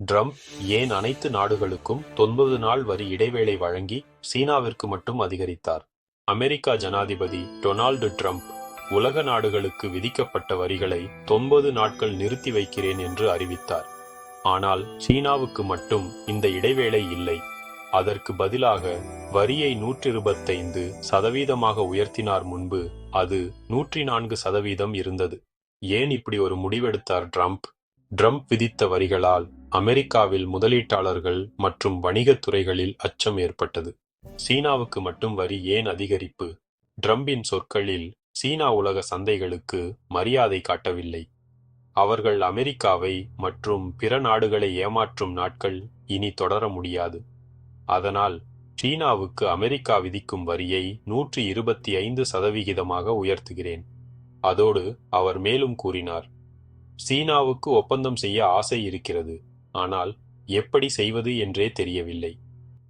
Trump ஏன் அனைத்து நாடுகளுக்கும் தொன்பது நாள் வரி இடைவேளை வழங்கி சீனாவிற்கு மட்டும் அதிகரித்தார்? அமெரிக்கா ஜனாதிபதி டொனால்டு ட்ரம்ப் உலக நாடுகளுக்கு விதிக்கப்பட்ட வரிகளை தொன்பது நாட்கள் நிறுத்தி வைக்கிறேன் என்று அறிவித்தார். ஆனால் சீனாவுக்கு மட்டும் இந்த இடைவேளை இல்லை. அதற்கு பதிலாக வரியை நூற்றி இருபத்தைந்து சதவீதமாக உயர்த்தினார் முன்பு அது நூற்றி நான்கு சதவீதம் இருந்தது. ஏன் இப்படி ஒரு முடிவெடுத்தார் ட்ரம்ப்? ட்ரம்ப் விதித்த வரிகளால் அமெரிக்காவில் முதலீட்டாளர்கள் மற்றும் வணிகத் துறைகளில் அச்சம் ஏற்பட்டது. சீனாவுக்கு மட்டும் வரி ஏன் அதிகரிப்பு? ட்ரம்பின் சொற்களில் சீனா உலக சந்தைகளுக்கு மரியாதை காட்டவில்லை. அவர்கள் அமெரிக்காவை மற்றும் பிற நாடுகளை ஏமாற்றும் நாட்கள் இனி தொடர முடியாது. அதனால் சீனாவுக்கு அமெரிக்கா விதிக்கும் வரியை நூற்றி இருபத்தி ஐந்து சதவிகிதமாக உயர்த்துகிறேன். அதோடு அவர் மேலும் கூறினார். சீனாவுக்கு ஒப்பந்தம் செய்ய ஆசை இருக்கிறது. ஆனால் எப்படி செய்வது என்றே தெரியவில்லை.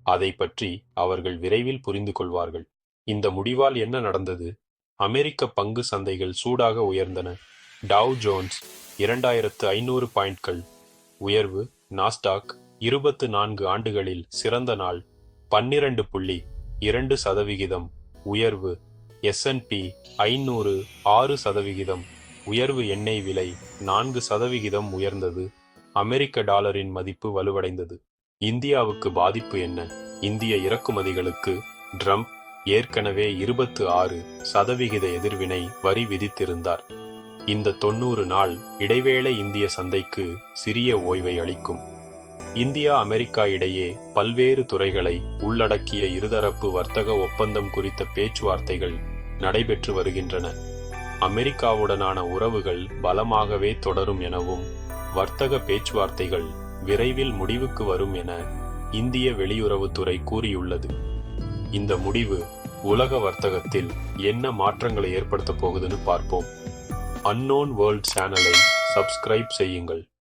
அதை பற்றி அவர்கள் விரைவில் புரிந்து கொள்வார்கள். இந்த முடிவால் என்ன நடந்தது? அமெரிக்க பங்கு சந்தைகள் சூடாக உயர்ந்தன. டாவ் ஜோன்ஸ் இரண்டாயிரத்து ஐநூறு பாயிண்ட்கள். உயர்வு நாஸ்டாக் இருபத்து நான்கு ஆண்டுகளில் சிறந்த நாள். பன்னிரண்டு புள்ளி இரண்டு சதவிகிதம். உயர்வு எஸ்என்பி ஐநூறு ஆறு சதவிகிதம். உயர்வு எண்ணெய் விலை நான்கு சதவிகிதம் உயர்ந்தது. அமெரிக்க டாலரின் மதிப்பு வலுவடைந்தது. இந்தியாவுக்கு பாதிப்பு என்ன? இந்திய இறக்குமதிகளுக்கு ட்ரம்ப் ஏற்கனவே இருபத்து ஆறு சதவிகித எதிர்வினை வரி விதித்திருந்தார். இந்த தொன்னூறு நாள் இடைவேளை இந்திய சந்தைக்கு சிறிய ஓய்வை அளிக்கும். இந்தியா அமெரிக்கா இடையே பல்வேறு துறைகளை உள்ளடக்கிய இருதரப்பு வர்த்தக ஒப்பந்தம் குறித்த பேச்சுவார்த்தைகள் நடைபெற்று வருகின்றன. அமெரிக்காவுடனான உறவுகள் பலமாகவே தொடரும் எனவும் வர்த்தக பேச்சுவார்த்தைகள் விரைவில் முடிவுக்கு வரும் என இந்திய வெளியுறவுத்துறை கூறியுள்ளது. இந்த முடிவு உலக வர்த்தகத்தில் என்ன மாற்றங்களை ஏற்படுத்தப் போகுதுன்னு பார்ப்போம். அன்னோன் வேர்ல்ட் சேனலை சப்ஸ்கிரைப் செய்யுங்கள்.